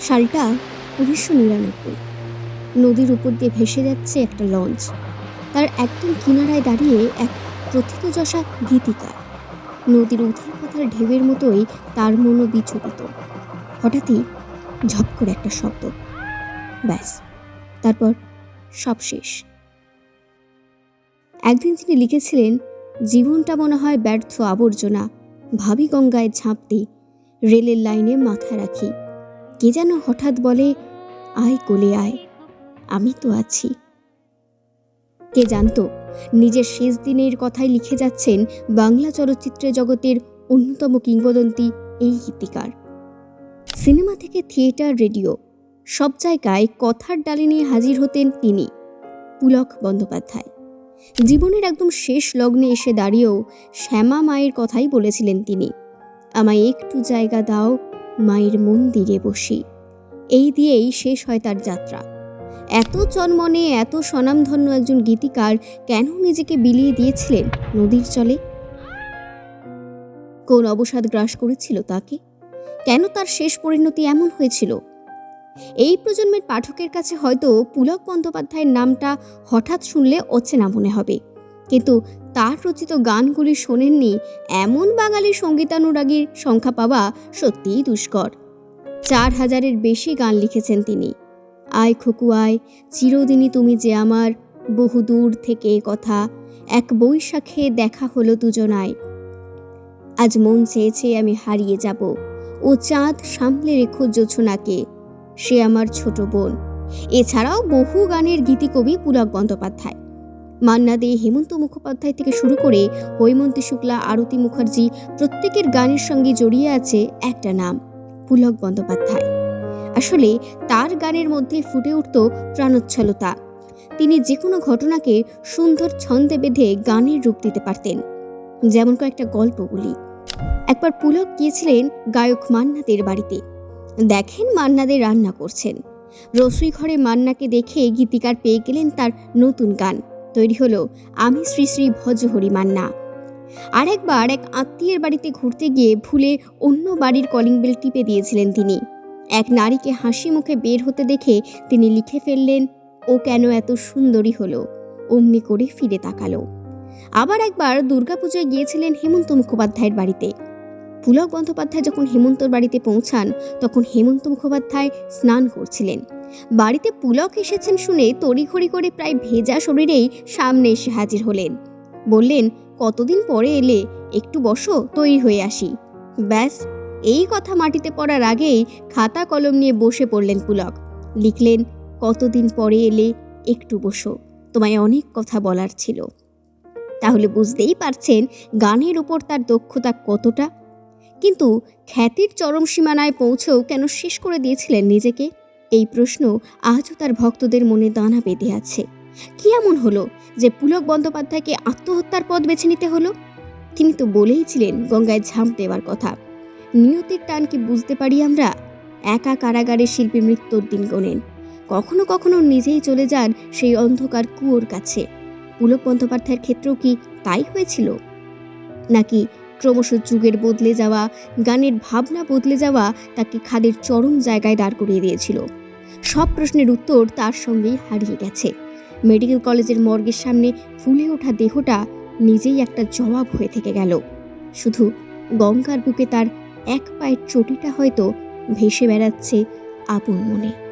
সালটা উনিশশো নিরানব্বই। নদীর উপর দিয়ে ভেসে যাচ্ছে একটা লঞ্চ। তার একদম কিনারায় দাঁড়িয়ে এক প্রথিতযশা গীতিকা। নদীর উথাল পাথাল ঢেউয়ের মতোই তার মনও বিচলিত হঠাৎই ঝপ করে একটা শব্দ। ব্যাস, তারপর সব শেষ। একদিন তিনি লিখেছিলেন, জীবনটা মনে হয় ব্যর্থ আবর্জনা, ভাবি গঙ্গায় ঝাঁপ দিই রেলের লাইনে মাথা রাখি। কে যেন হঠাৎ বলে, আয় কোলে আয়, আমি তো আছি। কে জানতো, নিজের শেষ দিনের কথাই লিখে যাচ্ছেন বাংলা চলচ্চিত্রে জগতের অন্যতম কিংবদন্তি এই গীতিকার। সিনেমা থেকে থিয়েটার, রেডিও, সব জায়গায় কথার ডালে নিয়ে হাজির হতেন তিনি, পুলক বন্দ্যোপাধ্যায়। জীবনের একদম শেষ লগ্নে এসে দাঁড়িয়েও শ্যামা মায়ের কথাই বলেছিলেন তিনি, আমায় একটু জায়গা দাও মায়ের মন্দিরে বসি। এই দিয়েই শেষ হয় তার যাত্রা। এত চনমনে, এত স্বনামধন্য একজন গীতিকার কেন নিজেকে বিলিয়ে দিয়েছিলেন নদীর চলে কোন অবসাদ গ্রাস করেছিল তাকে? কেন তার শেষ পরিণতি এমন হয়েছিল? এই প্রজন্মের পাঠকের কাছে হয়তো পুলক বন্দ্যোপাধ্যায়ের নামটা হঠাৎ শুনলে অচেনা মনে হবে। কিন্তু তার রচিত গানগুলি শোনেননি এমন বাঙালি সঙ্গীতানুরাগীর সংখ্যা পাওয়া সত্যিই দুষ্কর। চার হাজারের বেশি গান লিখেছেন তিনি। আয় খোকু আয়, চিরদিনই তুমি যে আমার বহু দূর থেকে কথা, এক বৈশাখে দেখা হলো দুজনায়। আজ মন চেয়েছে আমি হারিয়ে যাব, ও চাঁদ সামলে রেখো জোছনাকে, সে আমার ছোট বোন। এছাড়াও বহু গানের গীতিকবি পুলক বন্দ্যোপাধ্যায়। মান্না দে হেমন্ত মুখোপাধ্যায় থেকে শুরু করে হৈমন্তী শুক্লা, আরতি মুখার্জি প্রত্যেকের গানের সঙ্গে জড়িয়ে আছে একটা নাম, পুলক বন্দ্যোপাধ্যায়। আসলে তার গানের মধ্যে ফুটে উঠত প্রাণোচ্ছলতা। তিনি যে কোনো ঘটনাকে সুন্দর ছন্দে বেঁধে গানের রূপ দিতে পারতেন। যেমন কয়েকটা গল্প বলি। একবার পুলক গিয়েছিলেন গায়ক মান্নাদের বাড়িতে। দেখেন মান্নাদের রান্না করছেন। রসুই ঘরে মান্নাকে দেখে গীতিকার পেয়ে গেলেন তার নতুন গান। তৈরি হলো আমি শ্রী শ্রী ভজহরি মান্না। আরেকবার এক আত্মীয়ের বাড়িতে ঘুরতে গিয়ে ভুলে অন্য বাড়ির কলিং বেল টিপে দিয়েছিলেন তিনি। এক নারীকে হাসি মুখে বের হতে দেখে তিনি লিখে ফেললেন, ও কেন এত সুন্দরী হলো, অমনি করে ফিরে তাকালো। আবার একবার দুর্গাপুজোয় গিয়েছিলেন হেমন্ত মুখোপাধ্যায়ের বাড়িতে। পুলক বন্দ্যোপাধ্যায় যখন হেমন্তর বাড়িতে পৌঁছান, তখন হেমন্ত মুখোপাধ্যায় স্নান করছিলেন। বাড়িতে পুলক এসেছেন শুনে তড়িঘড়ি করে প্রায় ভেজা শরীরেই সামনে এসে হাজির হলেন। বললেন, কতদিন পরে এলে? একটু বসো, তৈরি হয়ে আসি। ব্যাস, এই কথা মাটিতে পড়ার আগেই খাতা কলম নিয়ে বসে পড়লেন পুলক। লিখলেন, কতদিন পরে এলে? একটু বসো। তোমায় অনেক কথা বলার ছিল। তাহলে বুঝতেই পারছেন গানের ওপর তার দক্ষতা কতটা। কিন্তু খ্যাতির চরম সীমানায় পৌঁছেও কেন শেষ করে দিয়েছিলেন নিজেকে? এই প্রশ্ন আজও তার ভক্তদের মনে দানা বেঁধে আছে। কি এমন হলো যে পুলক বন্দ্যোপাধ্যায়কে আত্মহত্যার পথ বেছে নিতে হলো? তিনি তো বলেইছিলেন গঙ্গায় ঝাঁপ দেওয়ার কথা। নিয়তির টান কি বুঝতে পারি আমরা? একা কারাগারে শিল্পী মৃত্যুর দিন গোনেন। কখনো কখনো নিজেই চলে যান সেই অন্ধকার কুয়োর কাছে। পুলক বন্দ্যোপাধ্যায়ের ক্ষেত্রেও কি তাই হয়েছিল? নাকি ক্রমশ যুগের বদলে যাওয়া, গানের ভাবনা বদলে যাওয়া তাকে খাদের চরম জায়গায় দাঁড় করিয়ে দিয়েছিল। সব প্রশ্নের উত্তর তার সঙ্গেই হারিয়ে গেছে। মেডিকেল কলেজের মর্গের সামনে ফুলে ওঠা দেহটা নিজেই একটা জবাব হয়ে থেকে গেল। শুধু গঙ্গার বুকে তার এক পায়ের চটিটা হয়তো ভেসে বেড়াচ্ছে আপন মনে।